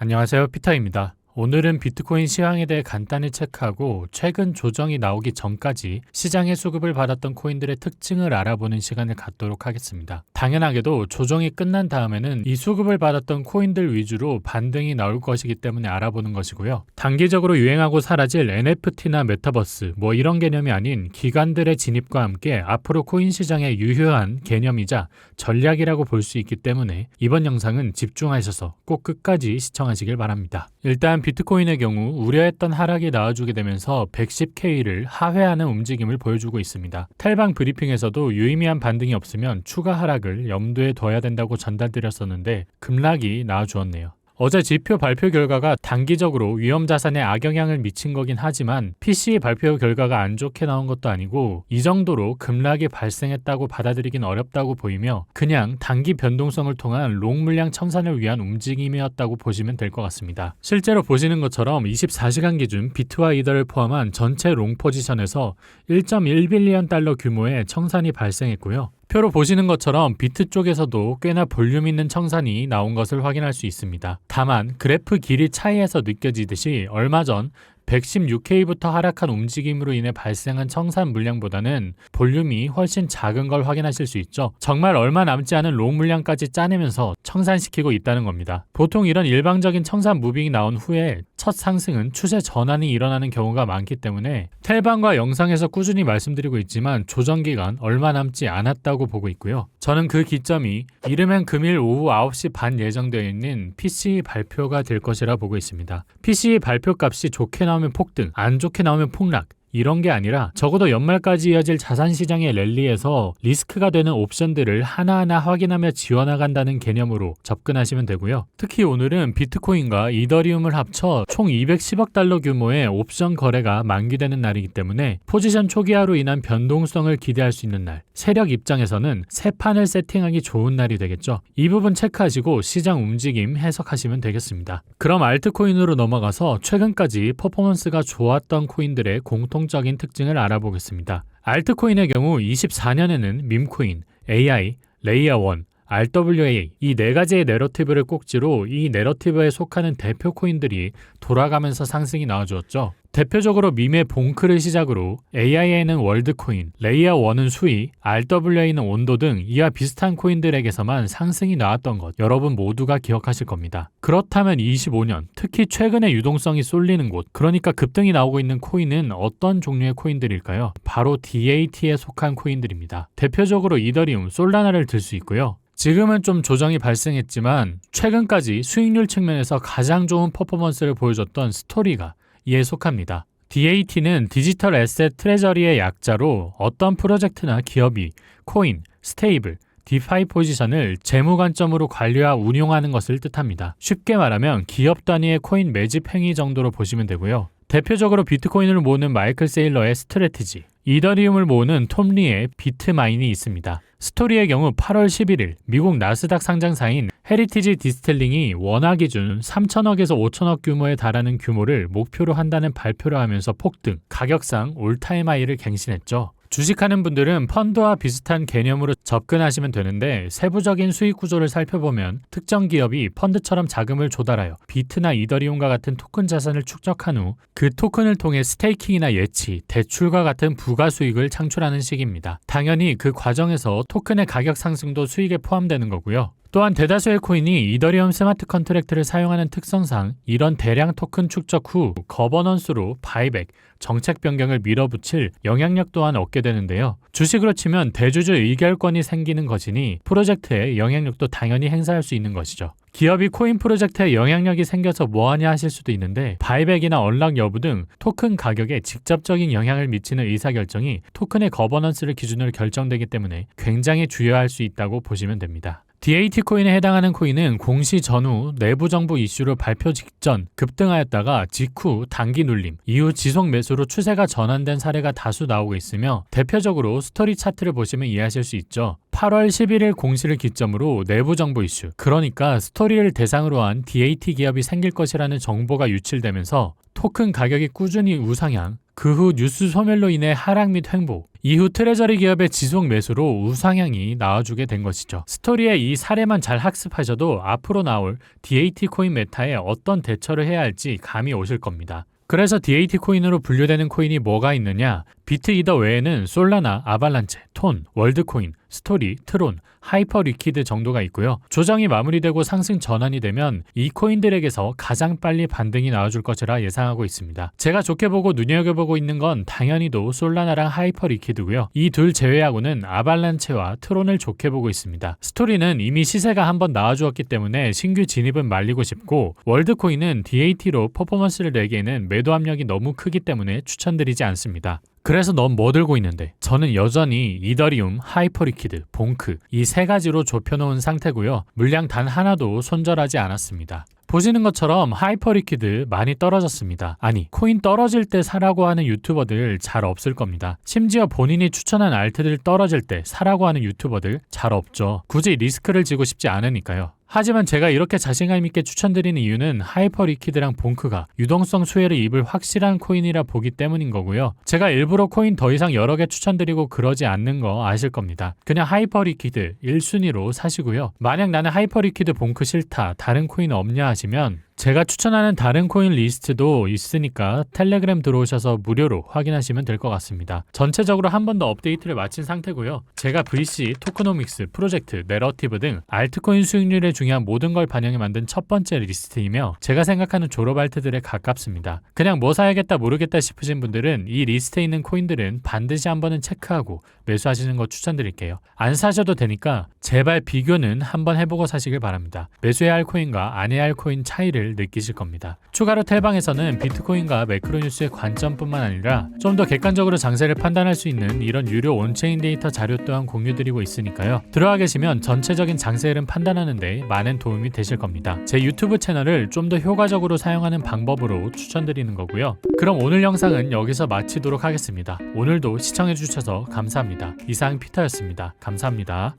안녕하세요. 피터입니다. 오늘은 비트코인 시황에 대해 간단히 체크하고 최근 조정이 나오기 전까지 시장의 수급을 받았던 코인들의 특징을 알아보는 시간을 갖도록 하겠습니다. 당연하게도 조정이 끝난 다음에는 이 수급을 받았던 코인들 위주로 반등이 나올 것이기 때문에 알아보는 것이고요. 단기적으로 유행하고 사라질 NFT나 메타버스 뭐 이런 개념이 아닌 기관들의 진입과 함께 앞으로 코인 시장의 유효한 개념이자 전략이라고 볼 수 있기 때문에 이번 영상은 집중하셔서 꼭 끝까지 시청하시길 바랍니다. 일단 비트코인의 경우 우려했던 하락이 나와주게 되면서 110K를 하회하는 움직임을 보여주고 있습니다. 텔방 브리핑에서도 유의미한 반등이 없으면 추가 하락을 염두에 둬야 된다고 전달드렸었는데 급락이 나와주었네요. 어제 지표 발표 결과가 단기적으로 위험 자산에 악영향을 미친 거긴 하지만 PC 발표 결과가 안 좋게 나온 것도 아니고 이 정도로 급락이 발생했다고 받아들이긴 어렵다고 보이며 그냥 단기 변동성을 통한 롱 물량 청산을 위한 움직임이었다고 보시면 될 것 같습니다. 실제로 보시는 것처럼 24시간 기준 비트와 이더를 포함한 전체 롱 포지션에서 1.1 빌리언 달러 규모의 청산이 발생했고요. 표로 보시는 것처럼 비트 쪽에서도 꽤나 볼륨 있는 청산이 나온 것을 확인할 수 있습니다. 다만 그래프 길이 차이에서 느껴지듯이 얼마 전 116K부터 하락한 움직임으로 인해 발생한 청산 물량보다는 볼륨이 훨씬 작은 걸 확인하실 수 있죠. 정말 얼마 남지 않은 롱 물량까지 짜내면서 청산시키고 있다는 겁니다. 보통 이런 일방적인 청산 무빙이 나온 후에 첫 상승은 추세 전환이 일어나는 경우가 많기 때문에 텔방과 영상에서 꾸준히 말씀드리고 있지만 조정 기간 얼마 남지 않았다고 보고 있고요. 저는 그 기점이 이르면 금일 오후 9시 반 예정되어 있는 PC 발표가 될 것이라 보고 있습니다. PC 발표 값이 좋게 나 오면 폭등, 안 좋게 나오면 폭락, 이런 게 아니라 적어도 연말까지 이어질 자산 시장의 랠리에서 리스크가 되는 옵션들을 하나하나 확인하며 지원나간다는 개념으로 접근하시면 되고요. 특히 오늘은 비트코인과 이더리움을 합쳐 총 210억 달러 규모의 옵션 거래가 만기되는 날이기 때문에 포지션 초기화로 인한 변동성을 기대할 수 있는 날. 세력 입장에서는 새 판을 세팅하기 좋은 날이 되겠죠. 이 부분 체크하시고 시장 움직임 해석하시면 되겠습니다. 그럼 알트코인으로 넘어가서 최근까지 퍼포먼스가 좋았던 코인들의 공통 공통적인 특징을 알아보겠습니다. 알트코인의 경우 24년에는 밈코인, AI, 레이어1, RWA 이 네 가지의 내러티브를 꼭지로 이 내러티브에 속하는 대표 코인들이 돌아가면서 상승이 나와주었죠. 대표적으로 밈의 봉크를 시작으로 AI에는 월드코인, 레이어1은 수위, RWA는 온도 등 이와 비슷한 코인들에게서만 상승이 나왔던 것 여러분 모두가 기억하실 겁니다. 그렇다면 25년, 특히 최근에 유동성이 쏠리는 곳, 그러니까 급등이 나오고 있는 코인은 어떤 종류의 코인들일까요? 바로 DAT에 속한 코인들입니다. 대표적으로 이더리움, 솔라나를 들 수 있고요. 지금은 좀 조정이 발생했지만 최근까지 수익률 측면에서 가장 좋은 퍼포먼스를 보여줬던 스토리가 이에 속합니다. DAT는 디지털 에셋 트레저리의 약자로 어떤 프로젝트나 기업이 코인, 스테이블, 디파이 포지션을 재무 관점으로 관리와 운용하는 것을 뜻합니다. 쉽게 말하면 기업 단위의 코인 매집 행위 정도로 보시면 되고요. 대표적으로 비트코인을 모으는 마이클 세일러의 스트레티지, 이더리움을 모으는 톰리의 비트마인이 있습니다. 스토리의 경우 8월 11일 미국 나스닥 상장사인 헤리티지 디스텔링이 원화 기준 3천억에서 5천억 규모에 달하는 규모를 목표로 한다는 발표를 하면서 폭등, 가격상 올타임 하이를 갱신했죠. 주식하는 분들은 펀드와 비슷한 개념으로 접근하시면 되는데 세부적인 수익 구조를 살펴보면 특정 기업이 펀드처럼 자금을 조달하여 비트나 이더리움과 같은 토큰 자산을 축적한 후 그 토큰을 통해 스테이킹이나 예치, 대출과 같은 부가 수익을 창출하는 식입니다. 당연히 그 과정에서 토큰의 가격 상승도 수익에 포함되는 거고요. 또한 대다수의 코인이 이더리움 스마트 컨트랙트를 사용하는 특성상 이런 대량 토큰 축적 후 거버넌스로 바이백, 정책 변경을 밀어붙일 영향력 또한 얻게 되는데요. 주식으로 치면 대주주 의결권이 생기는 것이니 프로젝트에 영향력도 당연히 행사할 수 있는 것이죠. 기업이 코인 프로젝트에 영향력이 생겨서 뭐하냐 하실 수도 있는데 바이백이나 언락 여부 등 토큰 가격에 직접적인 영향을 미치는 의사결정이 토큰의 거버넌스를 기준으로 결정되기 때문에 굉장히 주요할 수 있다고 보시면 됩니다. DAT 코인에 해당하는 코인은 공시 전후 내부 정보 이슈로 발표 직전 급등하였다가 직후 단기 눌림, 이후 지속 매수로 추세가 전환된 사례가 다수 나오고 있으며 대표적으로 스토리 차트를 보시면 이해하실 수 있죠. 8월 11일 공시를 기점으로 내부 정보 이슈, 그러니까 스토리를 대상으로 한 DAT 기업이 생길 것이라는 정보가 유출되면서 토큰 가격이 꾸준히 우상향, 그 후 뉴스 소멸로 인해 하락 및 횡보, 이후 트레저리 기업의 지속 매수로 우상향이 나와주게 된 것이죠. 스토리의 이 사례만 잘 학습하셔도 앞으로 나올 DAT 코인 메타에 어떤 대처를 해야 할지 감이 오실 겁니다. 그래서 DAT 코인으로 분류되는 코인이 뭐가 있느냐? 비트이더 외에는 솔라나, 아발란체, 톤, 월드코인, 스토리, 트론, 하이퍼 리퀴드 정도가 있고요. 조정이 마무리되고 상승 전환이 되면 이 코인들에게서 가장 빨리 반등이 나와줄 것이라 예상하고 있습니다. 제가 좋게 보고 눈여겨보고 있는 건 당연히도 솔라나랑 하이퍼 리퀴드고요. 이 둘 제외하고는 아발란체와 트론을 좋게 보고 있습니다. 스토리는 이미 시세가 한번 나와주었기 때문에 신규 진입은 말리고 싶고 월드코인은 DAT로 퍼포먼스를 내기에는 매도 압력이 너무 크기 때문에 추천드리지 않습니다. 그래서 넌 뭐 들고 있는데? 저는 여전히 이더리움, 하이퍼리퀴드, 봉크 이 세 가지로 좁혀놓은 상태고요. 물량 단 하나도 손절하지 않았습니다. 보시는 것처럼 하이퍼리퀴드 많이 떨어졌습니다. 아니, 코인 떨어질 때 사라고 하는 유튜버들 잘 없을 겁니다. 심지어 본인이 추천한 알트들 떨어질 때 사라고 하는 유튜버들 잘 없죠. 굳이 리스크를 지고 싶지 않으니까요. 하지만 제가 이렇게 자신감 있게 추천드리는 이유는 하이퍼 리퀴드랑 봉크가 유동성 수혜를 입을 확실한 코인이라 보기 때문인 거고요. 제가 일부러 코인 더 이상 여러 개 추천드리고 그러지 않는 거 아실 겁니다. 그냥 하이퍼 리퀴드 1순위로 사시고요. 만약 나는 하이퍼 리퀴드 봉크 싫다, 다른 코인 없냐 하시면 제가 추천하는 다른 코인 리스트도 있으니까 텔레그램 들어오셔서 무료로 확인하시면 될 것 같습니다. 전체적으로 한 번 더 업데이트를 마친 상태고요. 제가 VC, 토크노믹스, 프로젝트, 내러티브 등 알트코인 수익률에 중요한 모든 걸 반영해 만든 첫 번째 리스트이며 제가 생각하는 졸업 알트들에 가깝습니다. 그냥 뭐 사야겠다 모르겠다 싶으신 분들은 이 리스트에 있는 코인들은 반드시 한 번은 체크하고 매수하시는 거 추천드릴게요. 안 사셔도 되니까 제발 비교는 한번 해보고 사시길 바랍니다. 매수해야 할 코인과 안 해야 할 코인 차이 를 느끼실 겁니다. 추가로 텔방에서는 비트코인과 매크로뉴스의 관점뿐만 아니라 좀 더 객관적으로 장세를 판단할 수 있는 이런 유료 온체인 데이터 자료 또한 공유드리고 있으니까요. 들어와 계시면 전체적인 장세 흐름 판단하는데 많은 도움이 되실 겁니다. 제 유튜브 채널을 좀 더 효과적으로 사용하는 방법으로 추천드리는 거고요. 그럼 오늘 영상은 여기서 마치도록 하겠습니다. 오늘도 시청해주셔서 감사합니다. 이상 피터였습니다. 감사합니다.